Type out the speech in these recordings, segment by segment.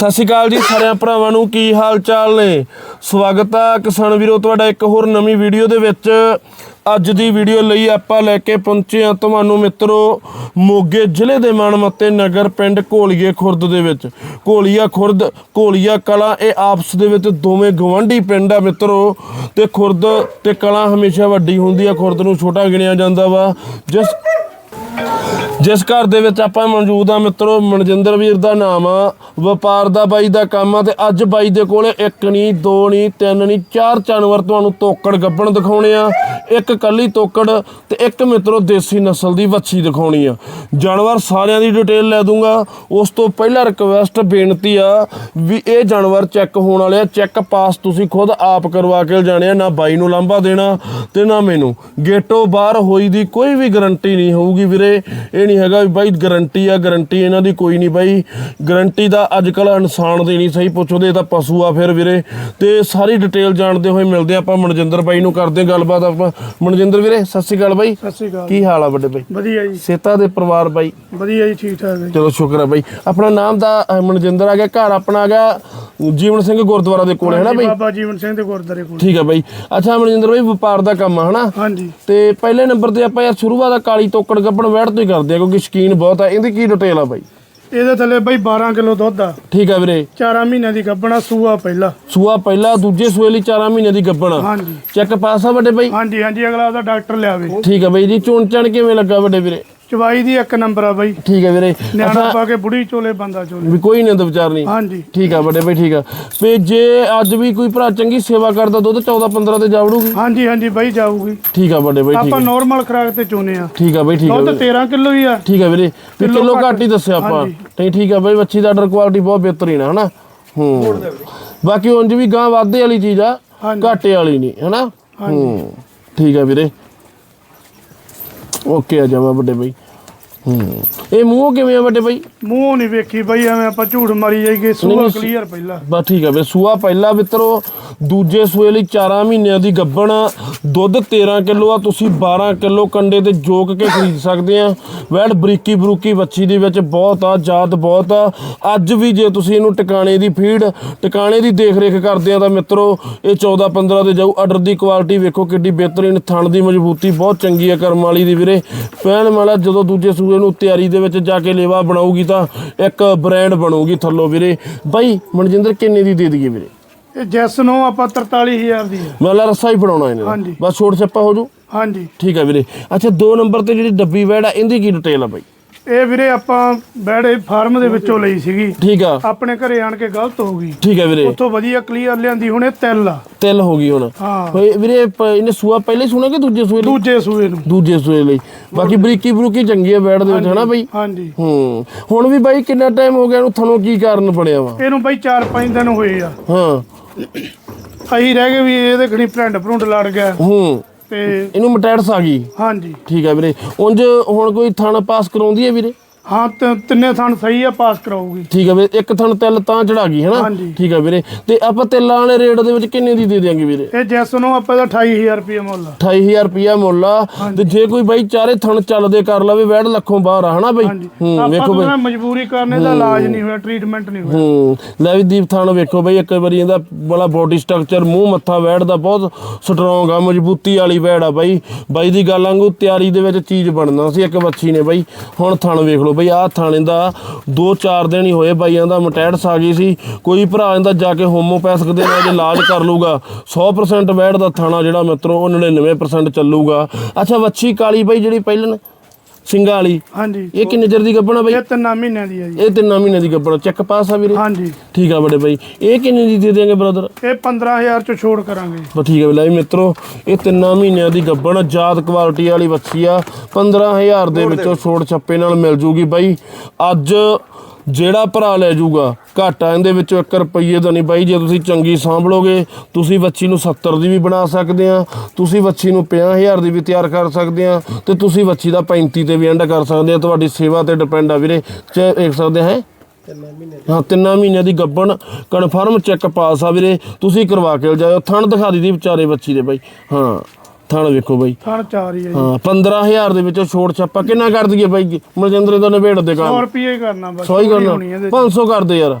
ਸਤਿ ਸ਼੍ਰੀ ਅਕਾਲ ਜੀ ਸਾਰਿਆਂ ਭਰਾਵਾਂ ਨੂੰ, ਕੀ ਹਾਲ ਚਾਲ ਨੇ? ਸਵਾਗਤ ਆ ਕਿਸਾਨ ਵੀਰੋ, ਤੁਹਾਡਾ ਇੱਕ ਹੋਰ ਨਵੀਂ ਵੀਡੀਓ ਦੇ ਵਿੱਚ। ਅੱਜ ਦੀ ਵੀਡੀਓ ਲਈ ਆਪਾਂ ਲੈ ਕੇ ਪਹੁੰਚੇ ਆ ਤੁਹਾਨੂੰ ਮਿੱਤਰੋ, ਮੋਗੇ ਜ਼ਿਲ੍ਹੇ ਦੇ ਮਾਨਮੱਤੇ ਨਗਰ ਪਿੰਡ ਘੋਲੀਏ ਖੁਰਦ ਦੇ ਵਿੱਚ। ਘੋਲੀਆ ਖੁਰਦ, ਘੋਲੀਆ ਕਲਾ, ਇਹ ਆਪਸ ਦੇ ਵਿੱਚ ਦੋਵੇਂ ਗਵੰਡੀ ਪਿੰਡ ਆ ਮਿੱਤਰੋ। ਤੇ ਖੁਰਦ ਤੇ ਕਲਾ ਹਮੇਸ਼ਾ ਵੱਡੀ ਹੁੰਦੀ ਆ, ਖੁਰਦ ਨੂੰ ਛੋਟਾ ਗਿਣਿਆ ਜਾਂਦਾ ਵਾ। ਜਿਸ ਜਿਸ ਘਰ ਦੇ ਵਿੱਚ ਆਪਾਂ ਮੌਜੂਦ ਆ ਮਿੱਤਰੋ, ਮਨਜਿੰਦਰ ਵੀਰ ਦਾ ਨਾਮ ਆ, ਵਪਾਰ ਦਾ ਬਾਈ ਦਾ ਕੰਮ ਆ ਤੇ ਅੱਜ ਬਾਈ ਦੇ ਕੋਲੇ ਇੱਕ ਨਹੀਂ ਦੋ ਨਹੀਂ ਤਿੰਨ ਨਹੀਂ ਚਾਰ ਜਾਨਵਰ ਤੁਹਾਨੂੰ ਤੋਕੜ ਗੱਬਣ ਦਿਖਾਉਣੇ ਆ, ਇੱਕ ਕੱਲੀ ਤੋਕੜ ਤੇ ਇੱਕ ਮਿੱਤਰੋ ਦੇਸੀ ਨਸਲ ਦੀ ਵੱਛੀ ਦਿਖਾਉਣੀ ਆ। ਜਾਨਵਰ ਸਾਰਿਆਂ ਦੀ ਡਿਟੇਲ ਲੈ ਦੂੰਗਾ, ਉਸ ਤੋਂ ਪਹਿਲਾਂ ਰਿਕਵੈਸਟ ਬੇਨਤੀ ਆ ਵੀ ਇਹ ਜਾਨਵਰ ਚੈੱਕ ਹੋਣ ਵਾਲੇ ਆ ਚੈੱਕ ਪਾਸ ਤੁਸੀਂ ਖੁਦ ਆਪ ਕਰਵਾ ਕੇ ਜਾਣੇ ਆ, ਨਾ ਬਾਈ ਨੂੰ ਲਾਂਭਾ ਦੇਣਾ ਤੇ ਨਾ ਮੈਨੂੰ। ਗੇਟੋ ਬਾਹਰ ਹੋਈ ਦੀ ਕੋਈ ਵੀ ਗਰੰਟੀ ਨਹੀਂ ਹੋਊਗੀ ਵੀਰੇ, ਇਹ ਨਹੀਂ ਹੈਗਾ ਵੀ ਬਾਈ ਗਾਰੰਟੀ ਆ ਗਾਰੰਟੀ ਇਹਨਾਂ ਦੀ ਕੋਈ ਨਹੀਂ ਬਾਈ। ਗਾਰੰਟੀ ਦਾ ਅੱਜ ਕੱਲ ਇਨਸਾਨ ਦੀ ਨਹੀਂ ਸਹੀ ਪੁੱਛਦੇ ਇਹ ਤਾਂ ਪਸ਼ੂ ਆ ਫਿਰ ਵੀਰੇ। ਤੇ ਸਾਰੀ ਡਿਟੇਲ ਜਾਣਦੇ ਹੋਏ ਮਿਲਦੇ ਆਪਾਂ ਮਨਜਿੰਦਰ ਬਾਈ ਨੂੰ ਕਰਦੇ ਗੱਲਬਾਤ ਆਪਾਂ। ਮਨਜਿੰਦਰ ਵੀਰੇ ਸਤਿ ਸ਼੍ਰੀ ਅਕਾਲ ਬਾਈ। ਸਤਿ ਸ਼੍ਰੀ ਅਕਾਲ। ਕੀ ਹਾਲ ਆ ਵੱਡੇ ਬਾਈ? ਵਧੀਆ ਜੀ। ਸੇਤਾ ਦੇ ਪਰਿਵਾਰ ਬਾਈ? ਵਧੀਆ ਜੀ ਠੀਕ ਠਾਕ ਹੈ ਜੀ। ਚਲੋ ਸ਼ੁਕਰ ਹੈ ਬਾਈ। ਆਪਣਾ ਨਾਮ ਦਾ ਮਨਜਿੰਦਰ ਆ ਗਿਆ ਘਰ ਆਪਣਾ ਆ ਗਿਆ ਜੀਵਨ ਸਿੰਘ ਗੁਰਦੁਆਰਾ ਦੇ ਕੋਲ ਹੈ ਨਾ ਬਾਈ? ਬਾਬਾ ਜੀਵਨ ਸਿੰਘ ਦੇ ਗੁਰਦਾਰੇ ਕੋਲ। ਠੀਕ ਹੈ ਬਾਈ। ਅੱਛਾ ਮਨਜਿੰਦਰ ਬਾਈ ਵਪਾਰ ਦਾ ਕੰਮ ਆ ਹਨਾ? ਹਾਂਜੀ। ਤੇ ਪਹਿਲੇ ਨੰਬਰ ਤੇ ਆਪਾਂ ਯਾਰ ਸ਼ੁਰੂਆਤ ਦਾ ਕਾਲੀ ਤੋਕੜ ਗੱਪਣ ਵੈੜ ਤੋਂ ਹੀ ਕਰਦੇ ਆ ਕਿਉਂਕਿ ਸ਼ਕੀਨ ਬਹੁਤ ਆ। ਇਹਦੀ ਕੀ ਡਿਟੇਲ ਆ ਬਾਈ? ਇਹਦੇ ਥੱਲੇ ਬਈ 12 ਕਿਲੋ ਦੁੱਧ ਆ। ਠੀਕ ਆ ਵੀਰੇ। 4 ਮਹੀਨਿਆਂ ਦੀ ਗੱਬਣਾ ਸੂਆ ਪਹਿਲਾ। ਸੂਆ ਪਹਿਲਾ ਦੂਜੇ ਸੂਏ ਲਈ 4 ਮਹੀਨੇ ਦੀ ਗੱਬਣ ਆ ਹਾਂਜੀ। ਚੈੱਕ ਪਾਸ ਆ ਵੱਡੇ ਬਾਈ? ਹਾਂਜੀ ਹਾਂਜੀ ਅਗਲਾ ਉਹਦਾ ਡਾਕਟਰ ਲਿਆਵੇ। ਠੀਕ ਆ ਬਾਈ ਜੀ। ਚੋਣ ਚਣ ਕਿਵੇਂ ਲੱਗਾ ਵੱਡੇ ਵੀਰੇ? ਚਵਾਈ ਦੀ ਇੱਕ ਨੰਬਰ ਆ ਬਈ। ਠੀਕ ਆ ਵੀਰੇ। ਨਿਆਣਾ ਪਾ ਕੇ ਬੁੜੀ ਚੋਲੇ ਬੰਦਾ ਚੋਲੇ। ਵੀ ਕੋਈ ਨਹੀਂ ਵਿਚਾਰ ਨਹੀਂ। ਹਾਂਜੀ। ਠੀਕ ਆ ਵੱਡੇ ਬਾਈ ਠੀਕ ਆ। ਤੇ ਜੇ ਅੱਜ ਵੀ ਕੋਈ ਭਰਾ ਚੰਗੀ ਸੇਵਾ ਕਰਦਾ ਦੁੱਧ 14 15 ਤੇ ਜਾਵੜੂਗੀ? ਹਾਂਜੀ ਹਾਂਜੀ ਬਈ ਜਾਊਗੀ। ਠੀਕ ਆ ਵੱਡੇ ਬਾਈ ਠੀਕ ਆਪਾਂ ਆ ਨਾਰਮਲ ਖਰਾਕ ਤੇ ਚੋਨੇ ਆ। ਠੀਕ ਆ ਬਾਈ ਠੀਕ ਆ ਦੁੱਧ 13 ਕਿਲੋ ਹੀ ਆ। ਠੀਕ ਆ ਵੀਰੇ। ਕਿਲੋ ਘੱਟ। ਹੀ ਦੱਸਿਆ ਆਪਾਂ। ਨਹੀਂ ਠੀਕ ਆ ਬਾਈ ਬੱਚੀ ਦਾ ਆਰਡਰ ਕੁਆਲਿਟੀ ਬਹੁਤ ਬਿਹਤਰੀਨ ਹੈ ਹਨਾ? ਹੂੰ। ਬਾਕੀ ਉਂਝ ਵੀ ਗਾਂ ਵਾਧੇ ਵਾਲੀ ਚੀਜ਼ ਆ। ਘਾਟੇ ਵਾਲੀ ਨਹੀਂ ਹਨਾ? ਹੂੰ। ਠੀਕ ਆ ਵੀਰੇ। ਓਕੇ ਆ ਜਾਵਾ ਵੱਡੇ ਬਾਈ। ਹੂੰ। ਇਹ ਮੂੰਹ ਕਿਵੇਂ ਆ ਵੱਡੇ ਬਾਈ? ਮੂੰਹ ਨਹੀਂ ਵੇਖੀ ਬਈ ਐਵੇਂ ਆਪਾਂ ਝੂਠ ਮਾਰੀ ਜਾਈਏ ਸੂਆ ਕਲੀਅਰ ਪਹਿਲਾ। ਬਸ ਠੀਕ ਆ ਵੀਰੇ ਸੂਆ ਪਹਿਲਾ ਮਿੱਤਰੋ ਦੂਜੇ ਸੂਏ ਲਈ 4 ਮਹੀਨਿਆਂ ਦੀ ਗੱਬਣ ਆ। ਦੁੱਧ 13 ਕਿਲੋ ਆ ਤੁਸੀਂ 12 ਕਿਲੋ ਕੰਡੇ ਤੇ ਜੋਕ ਕੇ ਖਰੀਦ ਸਕਦੇ ਆ। ਵੈੜ ਬਰੀਕੀ ਬਰੂਕੀ ਬੱਚੀ ਦੇ ਵਿੱਚ ਬਹੁਤ ਆ ਜਾਤ ਬਹੁਤ ਆ। ਅੱਜ ਵੀ ਜੇ ਤੁਸੀਂ ਇਹਨੂੰ ਟਿਕਾਣੇ ਦੀ ਫੀਡ ਟਿਕਾਣੇ ਦੀ ਦੇਖ ਰੇਖ ਕਰਦੇ ਆ ਤਾਂ ਮਿੱਤਰੋ ਇਹ 14 15 ਤੇ ਜਾਊ। ਆਰਡਰ ਦੀ ਕੁਆਲਿਟੀ ਵੇਖੋ ਕਿੱਡੀ ਬਿਹਤਰੀਨ ਥਣ ਦੀ ਮਜ਼ਬੂਤੀ ਬਹੁਤ ਚੰਗੀ ਆ ਕਰਮ ਵਾਲੀ ਦੀ ਵੀਰੇ। ਪਹਿਨ ਵਾਲਾ ਜਦੋਂ ਦੂਜੇ ਸੂਏ ਨੂੰ ਤਿਆਰੀ ਦੇ ਵਿੱਚ ਜਾ ਕੇ ਲੇਵਾ ਬਣਾਉਗੀ ਤਾਂ ਇੱਕ ਬ੍ਰਾਂਡ ਬਣੂਗੀ ਥੱਲੋਂ ਵੀਰੇ। ਬਾਈ ਮਨਜਿੰਦਰ ਕਿੰਨੇ ਦੀ ਦੇ ਦਈਏ ਵੀਰੇ? ਇਹ ਜੈਸ ਨੂੰ ਆਪਾਂ 43000 ਦੀ ਆ। ਮੈਂ ਲਾ ਰਸਾ ਹੀ ਫੜਾਉਣਾ ਇਹਨੇ। ਹਾਂਜੀ। ਬਸ ਛੋੜ ਛੱਪਾ ਹੋ ਜੂ? ਹਾਂਜੀ। ਠੀਕ ਆ ਵੀਰੇ। ਅੱਛਾ ਦੋ ਨੰਬਰ ਤੇ ਜਿਹੜੀ ਡੱਬੀ ਵੈੜ ਆ ਇਹਦੀ ਕੀ ਡਿਟੇਲ ਆ ਬਾਈ? ਇਹ ਵੀਰੇ ਆਪਾਂ ਬੈੜੇ ਫਾਰਮ ਦੇ ਵਿੱਚੋਂ ਲਈ ਸੀਗੀ। ਠੀਕ ਆ। ਆਪਣੇ ਘਰੇ ਆਣ ਕੇ ਗਲਤ ਹੋ ਗਈ। ਠੀਕ ਆ ਵੀਰੇ। ਉੱਥੋਂ ਵਧੀਆ ਕਲੀਅਰ ਲਿਆਂਦੀ ਹੁਣ ਇਹ ਤਿਲ ਆ। ਤਿਲ ਹੋ ਗਈ ਹੁਣ। ਹਾਂ। ਹੋਏ ਵੀਰੇ ਪ- ਇਹਨੇ ਸੂਆ ਪਹਿਲੇ ਸੁਣਾ ਕਿ ਦੂਜੇ ਸੂਏ ਲਈ? ਦੂਜੇ ਸੂਏ ਨੂੰ। ਦੂਜੇ ਸੂਏ ਲਈ। ਬਾਕੀ ਬਰੀਕੀ ਬਰੂਕੀ ਚੰਗੀ ਆ ਵੈੜ ਦੇ ਵਿੱਚ ਹਨਾ ਬਾਈ? ਹਾਂਜੀ। ਹੂੰ। ਹੁਣ ਵੀ ਬਾਈ ਕਿੰਨਾ ਟਾਈਮ ਹੋ ਗਿਆ ਇਹਨੂੰ ਤੁਹਾਨੂੰ ਕੀ ਕਾਰਨ ਬਣਿਆ ਵਾ? ਇਹਨੂੰ ਬਈ 4-5 ਦਿਨ ਹੋਏ ਆ। ਹਾਂ। ਅਸੀਂ ਰਹਿ ਗਏ ਵੀ ਇਹਦੇ ਘਣੀ ਭਰੰਡ ਭਰੁੰਡ ਲੜ ਗਿਆ। ਹੂੰ। ਤੇ ਇਹਨੂੰ ਮਟੈਟਸ ਆ ਗਈ। ਹਾਂਜੀ। ਠੀਕ ਆ ਵੀਰੇ। ਉਂਝ ਹੁਣ ਕੋਈ ਥਣ ਪਾਸ ਕਰਾਉਂਦੀ ਹੈ ਵੀਰੇ? ਹਾਂ ਤ- ਤਿੰਨੇ ਥਣ ਸਹੀ ਆ ਪਾਸ ਕਰਾਉਗੀ ਠੀਕ ਆ ਵੀਰੇ ਇੱਕ ਥਣ ਤਿਲ ਤਾਂ ਚੜਾ ਗਈ ਹਨਾ? ਹਾਂਜੀ। ਠੀਕ ਆ ਵੀਰੇ। ਤੇ ਆਪਾਂ ਤਿੱਲਾਂ ਵਾਲੇ ਰੇਟ ਦੇ ਵਿੱਚ ਕਿੰਨੇ ਦੀ ਦੇ ਦਿਆਂਗੇ ਵੀਰੇ? ਇਹ ਜੈਸ ਨੂੰ ਆਪਾਂ ਦਾ 28000 ਰੁਪਏ ਮੁੱਲ ਆ। 28000 ਰੁਪਿਆ ਮੁੱਲ ਆ। ਤੇ ਜੇ ਕੋਈ ਬਾਈ ਚਾਰੇ ਥਣ ਚੱਲਦੇ ਕਰ ਲਵੇ ਵੈੜ ਲੱਖੋਂ ਬਾਹਰ ਆ ਹਨਾ ਬਾਈ? ਹਾਂਜੀ। ਹੂੰ ਆਪਾਂ ਵੇਖੋ ਬਾਈ। ਤਾਂ ਮਜਬੂਰੀ ਕਰਨੇ ਦਾ ਇਲਾਜ ਨਹੀਂ ਹੋਇਆ ਟ੍ਰੀਟਮੈਂਟ ਨਹੀਂ ਹੋਇਆ। ਹੂੰ। ਲੈ ਵੀ ਦੀਪ ਥਣ ਵੇਖੋ ਬਾਈ ਇੱਕ ਵਾਰੀ ਇਹਦਾ ਬੜਾ ਬੋਡੀ ਸਟਰਕਚਰ ਮੂੰਹ ਮੱਥਾ ਵੈੜ ਦਾ ਬਹੁਤ ਸਟਰੋਂਗ ਆ ਮਜ਼ਬੂਤੀ ਵਾਲੀ ਵੈੜ ਆ ਬਾਈ। ਬਾਈ ਦੀ ਗੱਲ ਵਾਂਗੂ ਤਿਆਰੀ ਦੇ ਵਿੱਚ ਚੀਜ਼ ਬਣਨਾ ਸੀ ਇੱਕ ਬੱਚੀ ਨੇ ਬਾਈ। ਹੁਣ ਥਣ ਵੇਖ ਲਓ ਬਈ ਆਹ ਥਾਣੇ ਦਾ 2-4 ਦਿਨ ਹੀ ਹੋਏ ਬਾਈਆਂ ਦਾ ਮਟੈਟਸ ਆ ਗਈ ਸੀ। ਕੋਈ ਭਰਾ ਇਹਦਾ ਜਾ ਕੇ ਹੋਮੋਪੈਥਿਕ ਦੇ ਨਾਲ ਇਲਾਜ ਕਰ ਲੂਗਾ। 100% ਵੈੜ ਦਾ ਥਾਣਾ ਜਿਹੜਾ ਮਿੱਤਰੋ, ਉਹ 99% ਚੱਲੂਗਾ। ਅੱਛਾ, ਵੱਛੀ ਕਾਲੀ ਬਾਈ ਜਿਹੜੀ ਪਹਿਲਾਂ ਸਿੰਘਾਂ ਵਾਲੀ? ਹਾਂਜੀ। ਇਹ ਕਿੰਨੇ ਚਿਰ ਦੀ ਗੱਭਣਾ ਬਾਈ? ਇਹ ਤਿੰਨਾਂ ਮਹੀਨਿਆਂ ਦੀ ਆ ਜੀ। ਇਹ ਤਿੰਨਾਂ ਮਹੀਨੇ ਦੀ ਗੱਭਣਾ ਚੈੱਕ ਪਾਸ ਆ ਵੀਰੇ? ਹਾਂਜੀ। ਠੀਕ ਆ ਬੜੇ ਬਾਈ। ਇਹ ਕਿੰਨੇ ਦੀ ਦੇ ਦੇਂਗੇ ਬ੍ਰਦਰ ਇਹ 15000 ਚ ਛੋੜ ਕਰਾਂਗੇ। ਬਸ ਠੀਕ ਹੈ ਬਈ ਲੈ ਵੀ ਮਿੱਤਰੋ ਇਹ ਤਿੰਨਾਂ ਮਹੀਨਿਆਂ ਦੀ ਗੱਬਣ ਜਾਤ ਕੁਆਲਿਟੀ ਵਾਲੀ ਬੱਚੀ ਆ। 15000 ਦੇ। ਵਿੱਚੋਂ ਛੋੜ ਛੱਪੇ ਨਾਲ ਮਿਲ ਜੂਗੀ ਬਾਈ। ਅੱਜ ਜਿਹੜਾ ਭਰਾ ਲੈ ਜੂਗਾ ਘਾਟਾ ਇਹਦੇ ਵਿੱਚੋਂ 1 ਰੁਪਈਏ ਦਾ ਨਹੀਂ ਬਾਈ, ਜੇ ਤੁਸੀਂ ਚੰਗੀ ਸਾਂਭ ਤੁਸੀਂ ਬੱਚੀ ਨੂੰ 70 ਦੀ ਵੀ ਬਣਾ ਸਕਦੇ ਆ, ਤੁਸੀਂ ਬੱਚੀ ਨੂੰ 50000 ਦੀ ਵੀ ਤਿਆਰ ਕਰ ਸਕਦੇ ਆ, ਤੇ ਤੁਸੀਂ ਬੱਚੀ ਦਾ 35 ਤੇ ਵੀ ਐਂਡ ਕਰ ਸਕਦੇ ਆ, ਤੁਹਾਡੀ ਸੇਵਾ ਤੇ ਡਿਪੈਂਡ ਆ ਵੀਰੇ। ਚ ਦੇਖ ਸਕਦੇ ਹੈ? ਹਾਂ, ਤਿੰਨਾਂ ਮਹੀਨਿਆਂ ਦੀ ਗੱਬਣ ਕਨਫਰਮ ਚੈੱਕ ਪਾਸ ਆ ਵੀਰੇ, ਤੁਸੀਂ ਕਰਵਾ ਕੇ ਜਾਇਓ ਥਣ ਦਿਖਾ ਦਿੱਤੀ ਵਿਚਾਰੇ ਬੱਚੀ ਦੇ ਬਾਈ। ਹਾਂ। ਥਣ ਵੇਖੋ ਬਾਈ। ਥਣ ਚਾਰ ਹੀ ਜੀ। ਹਾਂ 15000 ਦੇ ਵਿੱਚੋਂ ਛੋੜ ਛਾਪਾ ਕਿੰਨਾ ਕਰ ਦਈਏ ਬਾਈ? ਮਲਜਿੰਦਰ ਦਾ ਨਿਬੇੜ ਦੇ 100 ਕੰਮ ਰੁਪਏ ਹੀ ਕਰਨਾ ਬਸ 100 ਹੀ ਕਰਨਾ। ਇਹਦੇ ਚ। 500 ਕਰ ਦੇ ਯਾਰ।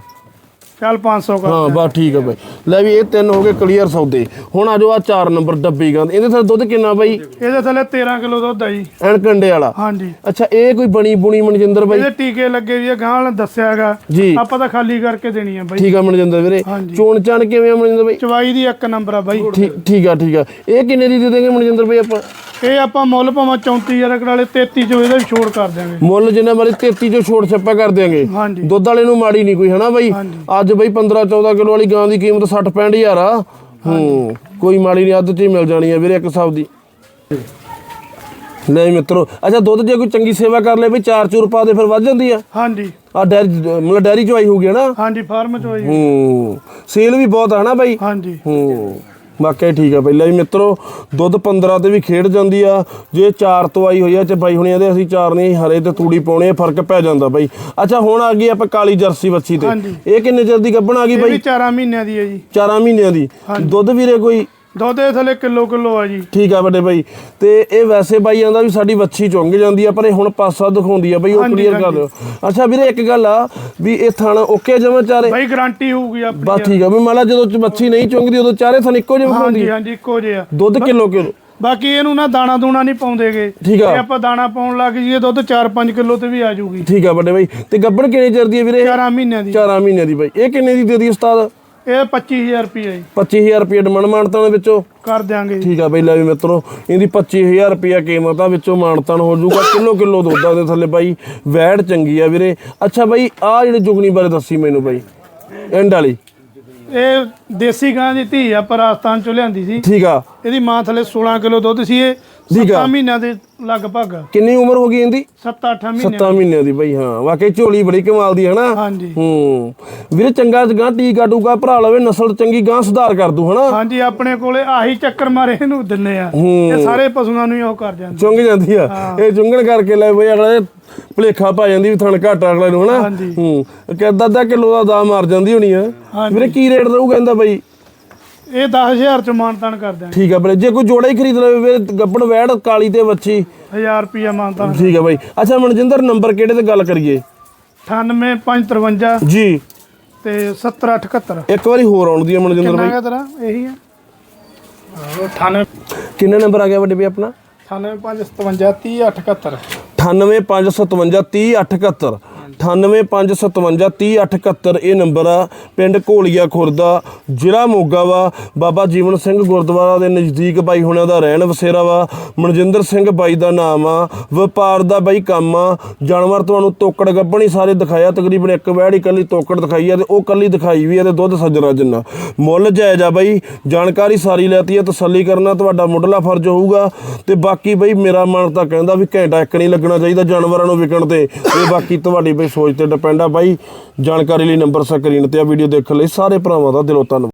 ਚੱਲ 500 ਕਰ ਹਾਂ ਬਸ ਠੀਕ ਆ ਬਾਈ। ਲੈ ਵੀ ਇਹ ਤਿੰਨ ਹੋ ਗਏ ਕਲੀਅਰ ਸੌਦੇ। ਹੁਣ ਆ ਜਾਓ ਆ ਚਾਰ ਨੰਬਰ ਡੱਬੀ ਗੰਦ ਇਹਦੇ ਥੱਲੇ ਦੁੱਧ ਕਿੰਨਾ ਬਾਈ? ਇਹਦੇ ਥੱਲੇ 13 ਕਿਲੋ ਦੁੱਧ ਆ ਜੀ। ਐਨ ਕੰਡੇ ਵਾਲਾ। ਹਾਂਜੀ। ਅੱਛਾ ਇਹ ਕੋਈ ਬਣੀ ਬੁਣੀ ਮਨਜਿੰਦਰ ਬਾਈ? ਇਹਦੇ ਟੀਕੇ ਲੱਗੇ ਵੀ ਆ ਗਾਂ ਵਾਲੇ ਦੱਸਿਆ ਹੈਗਾ। ਜੀ। ਆਪਾਂ ਤਾਂ ਖਾਲੀ ਕਰਕੇ ਦੇਣੀ ਆ ਬਾਈ। ਠੀਕ ਆ ਮਨਜਿੰਦਰ ਵੀਰੇ। ਚੋਣ ਚਾਣ ਕਿਵੇਂ ਆ ਮਨਜਿੰਦਰ ਬਾਈ? ਚਵਾਈ ਦੀ ਇੱਕ ਨੰਬਰ ਆ ਬਾਈ। ਠੀਕ ਆ ਠੀਕ ਆ। ਇਹ ਕਿੰਨੇ ਦੀ ਦੇ ਦੇਂਗੇ ਮਨਜਿੰਦਰ ਬਾਈ ਆਪਾਂ? ਇਹ ਆਪਾਂ ਮੁੱਲ ਭਾਵੇਂ 34000 ਕਰਾਲੇ 33 ਚੋਂ ਇਹਦਾ ਵੀ ਛੋੜ ਕਰ ਦਿਆਂਗੇ। ਮੁੱਲ ਜਿੰਨਾ ਮਰੀ 33 ਚੋਂ ਛੋੜ ਛੱਪਾ ਕਰ ਦਿਆਂਗੇ। ਦੁੱਧ ਵਾਲੇ ਨੂੰ ਮਾੜੀ ਨਹੀਂ ਕੋਈ ਹਨਾ ਬਾਈ? ਹਾਂਜੀ। ਅੱਜ ਬਾਈ 15 14 ਕਿਲੋ ਵਾਲੀ ਗਾਂ ਦੀ ਕੀਮਤ 60 65 ਹਜ਼ਾਰ ਆ। ਹੂੰ ਕੋਈ ਮਾੜੀ ਨਹੀਂ ਅੱਧ ਚ ਹੀ ਮਿਲ ਜਾਣੀ ਆ ਵੀਰੇ ਇੱਕ ਹਿਸਾਬ ਦੀ। ਨਹੀਂ ਮਿੱਤਰੋ ਅੱਛਾ ਦੁੱਧ ਜੇ ਕੋਈ ਚੰਗੀ ਸੇਵਾ ਕਰ ਲੇ ਵੀ ਚਾਰ ਚੂਰ ਪਾ ਦੇ ਫਿਰ ਵੱਧ ਜਾਂਦੀ ਆ? ਹਾਂਜੀ। ਆ ਡੈਰੀ ਮਤਲਬ ਡੈਰੀ ਚੋਂ ਆਈ ਹੋਊਗੀ ਹਨਾ ਹਾਂਜੀ ਫਾਰਮ ਚੋਂ ਜੀ ਹੂੰ ਸੇਲ ਵੀ ਬਹੁਤ ਆ ਹਨਾ ਬਾਈ? ਹਾਂਜੀ। ਹੂੰ। ਵਾਕਿਆ ਠੀਕ ਆ ਪਹਿਲਾਂ ਵੀ ਮਿੱਤਰੋ ਦੁੱਧ 15 ਤੇ ਵੀ ਖੇਡ ਜਾਂਦੀ ਆ। ਜੇ 4 ਤੋਂ ਆਈ ਹੋਈ ਆ ਤੇ ਬਾਈ ਹੁਣੀਆਂ ਦੇ ਅਸੀਂ ਚਾਰ ਨਹੀਂ ਹਰੇ ਤੇ ਤੂੜੀ ਪਾਉਣੇ ਆ, ਫ਼ਰਕ ਪੈ ਜਾਂਦਾ ਬਾਈ। ਅੱਛਾ ਹੁਣ ਆ ਗਈ ਆਪਾਂ ਕਾਲੀ ਜਰਸੀ ਵੱਛੀ ਤੇ। ਹਾਂਜੀ। ਇਹ ਕਿੰਨੇ ਚਿਰ ਦੀ ਗੱਭਣ ਆ ਗਈ ਇਹ ਬਾਈ? ਵੀ 4 ਮਹੀਨਿਆਂ ਦੀ ਹੈ ਜੀ। 4 ਮਹੀਨਿਆਂ ਦੀ। ਦੁੱਧ ਵੀਰੇ ਕੋਈ ਦੁੱਧ ਦੇ ਥੱਲੇ ਕਿਲੋ ਕਿਲੋ ਆ ਜੀ। ਠੀਕ ਆ ਵੱਡੇ ਬਾਈ। ਤੇ ਇਹ ਵੈਸੇ ਬਾਈ ਆਂਦਾ ਵੀ ਸਾਡੀ ਵੱਛੀ ਚੁੰਗ ਜਾਂਦੀ ਆ ਪਰ ਇਹ ਹੁਣ ਪਾਸਾ ਦਿਖਾਉਂਦੀ ਆ ਬਾਈ ਉਹ ਕਲੀਅਰ ਕਰ ਦਿਓ। ਅੱਛਾ ਵੀਰੇ ਇੱਕ ਗੱਲ ਆ ਵੀ ਇਹ ਥਣ ਓਕੇ ਜਮਾ ਚਾਰੇ? ਬਾਈ ਗਾਰੰਟੀ ਹੋਊਗੀ ਆਪਣੀ ਬਸ ਠੀਕ ਆ। ਵੀ ਮੰਨ ਲਾ ਜਦੋਂ ਵੱਛੀ ਨਹੀਂ ਚੁੰਗਦੀ ਉਦੋਂ ਚਾਰੇ ਥਣ ਇੱਕੋ ਜਿਹੇ ਹੁੰਦੀ ਹਾਂਜੀ ਹਾਂਜੀ ਇੱਕੋ ਜਿਹਾ ਦੁੱਧ ਕਿਲੋ ਕਿਲੋ? ਬਾਕੀ ਇਹਨੂੰ ਨਾ ਦਾਣਾ ਦੂਣਾ ਨਹੀਂ ਪਾਉਂਦੇਗੇ ਠੀਕ ਆ। ਆਪਾਂ ਦਾਣਾ ਪਾਉਣ ਲੱਗ ਜੀਏ ਦੁੱਧ 4-5 ਕਿਲੋ ਤੇ ਵੀ ਆ ਜਾਊਗੀ। ਠੀਕ ਆ ਵੱਡੇ ਬਾਈ। ਤੇ ਗੱਬਣ ਕਿੰਨੇ ਚਿਰ ਦੀ ਵੀਰੇ? 4 ਮਹੀਨਿਆਂ ਦੀ। 4 ਮਹੀਨਿਆਂ ਦੀ ਬਾਈ। ਇਹ ਕਿੰਨੇ ਦੀ ਦੇ ਦੀ ਉਸਤਾਦ? ਇਹ 25000 ਰੁਪਏ ਜੀ। 25000 ਰੁਪਏ ਡਮਣ ਮਾਨਤਾਂ ਦੇ ਵਿੱਚੋਂ? ਕਰ ਦਿਆਂਗੇ ਜੀ। ਠੀਕ ਆ ਬਈ ਲੈ ਵੀ ਮਿੱਤਰੋ ਇਹਦੀ 25000 ਰੁਪਏ ਕੀਮਤ ਆ ਵਿੱਚੋਂ ਮਾਨਤਾਨ ਹੋ ਜਾਊਗਾ ਕਿਲੋ ਕਿਲੋ ਦੁੱਧਾਂ ਦੇ ਥੱਲੇ ਬਾਈ। ਵੈੜ ਚੰਗੀ ਆ ਵੀਰੇ। ਅੱਛਾ ਬਾਈ ਆ ਜਿਹੜੀ ਜੁਗਨੀ ਬਾਰੇ ਦੱਸੀ ਮੈਨੂੰ ਬਾਈ ਐਂਡ ਵਾਲੀ। ਇਹ ਦੇਸੀ ਗਾਂ ਦੀ ਧੀ ਆ ਪਰ ਰਾਜਸਥਾਨ ਚੋਂ ਲਿਆਂਦੀ ਸੀ। ਠੀਕ ਆ। ਇਹਦੀ ਮਾਂ ਥੱਲੇ 16 ਕਿਲੋ ਦੁੱਧ ਸੀ ਇਹ। 7 ਮਹੀਨਿਆਂ ਦੇ ਲਗਭਗ। ਕਿੰਨੀ ਉਮਰ ਹੋ ਗਈ ਇਹਦੀ? 7-8 ਮਹੀਨੇ 7 ਮਹੀਨਿਆਂ ਦੀ ਬਾਈ ਹਾਂ। ਵਾਕਈ ਝੋਲੀ ਬੜੀ ਕਮਾਲ ਦੀ ਹੈ ਨਾ? ਹਾਂਜੀ। ਹੂੰ। ਵੀਰੇ ਚੰਗਾ ਗਾਂ ਟੀਕਾ ਟੂਕਾ ਭਰਾ ਲਵੇ ਨਸਲ ਚੰਗੀ ਗਾਂ ਸੁਧਾਰ ਕਰ ਦੂ ਹਨਾ? ਹਾਂਜੀ ਆਪਣੇ ਕੋਲੇ ਆਹੀ ਚੱਕਰ ਮਾਰੇ ਇਹਨੂੰ ਦਿੰਨੇ ਆ। ਇਹ ਸਾਰੇ ਪਸ਼ੂਆਂ ਨੂੰ ਹੀ ਉਹ ਕਰ ਜਾਂਦੇ। ਚੁੰਗ ਜਾਂਦੀ ਆ। ਇਹ ਚੁੰਗਣ ਕਰਕੇ ਲੈ ਬਈ ਅਗਲੇ ਭਲੇਖਾ ਪਾ ਜਾਂਦੀ ਵੀ ਥਣ ਘੱਟ ਅਗਲੇ ਨੂੰ ਹਨਾ। ਹੂੰ। ਕਿੱਦਾਂ ਅੱਧਾ ਕਿਲੋ ਦਾ ਦਾ ਮਾਰ ਜਾਂਦੀ ਹੋਣੀ ਆ। ਵੀਰੇ ਕੀ ਰੇਟ ਰਹੂ ਕਹਿੰਦਾ ਬਾਈ? ਇਹ 10000 ਚ ਮਾਨਤਾਨ ਕਰ ਦਿਆਂਗੇ। ਠੀਕ ਆ ਵੀਰੇ ਜੇ ਕੋਈ ਜੋੜਾ ਹੀ ਖਰੀਦ ਲਵੇ ਵੀਰੇ ਗੱਬਣ ਵੈੜ ਕਾਲੀ ਤੇ ਵੱਛੀ। 1000 ਰੁਪਿਆ ਮਾਨਤਾਨ ਠੀਕ ਆ ਬਾਈ। ਅੱਛਾ ਮਨਜਿੰਦਰ ਨੰਬਰ ਕਿਹੜੇ ਤੇ ਗੱਲ ਕਰੀਏ? 98553 ਜੀ। ਤੇ 70871 ਇੱਕ ਵਾਰੀ ਹੋਰ ਆਉਣ ਦੀ ਆ ਮਨਜਿੰਦਰ ਕਿੰਨਾ ਬਾਈ। ਹੈਗਾ ਤੇਰਾ? ਇਹੀ ਆ। 98 ਕਿੰਨਾ ਨੰਬਰ ਆ ਗਿਆ ਵੱਡੇ ਵੀ ਆਪਣਾ? 98557 30871 9855300871 9855300871 ਇਹ ਨੰਬਰ ਆ ਪਿੰਡ ਘੋਲੀਆ ਖੁਰਦਾ ਜ਼ਿਲ੍ਹਾ ਮੋਗਾ ਵਾ ਬਾਬਾ ਜੀਵਨ ਸਿੰਘ ਗੁਰਦੁਆਰਾ ਦੇ ਨਜ਼ਦੀਕ ਬਾਈ ਹੁਣਾਂ ਦਾ ਰਹਿਣ ਵਸੇਰਾ ਵਾ ਮਨਜਿੰਦਰ ਸਿੰਘ ਬਾਈ ਦਾ ਨਾਮ ਆ ਵਪਾਰ ਦਾ ਬਾਈ ਕੰਮ ਆ ਜਾਨਵਰ ਤੁਹਾਨੂੰ ਤੋਕੜ ਗੱਬਣੀ ਸਾਰੇ ਦਿਖਾਇਆ ਤਕਰੀਬਨ ਇੱਕ ਵਹਿੜ ਹੀ ਕੱਲੀ ਤੋਕੜ ਦਿਖਾਈ ਆ ਤੇ ਉਹ ਕੱਲੀ ਦਿਖਾਈ ਵੀ ਆ ਤੇ ਦੁੱਧ ਸੱਜਣਾ ਜਿੰਨਾ ਮੁੱਲ ਜਾਇਜ਼ ਆ ਬਾਈ ਜਾਣਕਾਰੀ ਸਾਰੀ ਲੈਤੀ ਆ ਤਸੱਲੀ ਕਰਨਾ ਤੁਹਾਡਾ ਮੁੱਢਲਾ ਫਰਜ਼ ਹੋਊਗਾ ਤੇ ਬਾਕੀ ਬਈ ਮੇਰਾ ਮਨ ਤਾਂ ਕਹਿੰਦਾ ਵੀ ਘੰਟਾ ਇੱਕ ਨਹੀਂ ਲੱਗਣਾ ਚਾਹੀਦਾ ਜਾਨਵਰਾਂ ਨੂੰ ਵਿਕਣ ਤੇ ਇਹ ਬਾਕੀ ਤੁਹਾਡੀ ਬਈ ਸੋਚ ਤੇ ਡਿਪੈਂਡ ਆ ਬਾਈ, ਜਾਣਕਾਰੀ ਲਈ ਨੰਬਰ ਸਕਰੀਨ ਤੇ ਆ ਵੀਡੀਓ ਦੇਖਣ ਲਈ ਸਾਰੇ ਭਰਾਵਾਂ ਦਾ ਦਿਲੋਂ ਧੰਨਵਾਦ।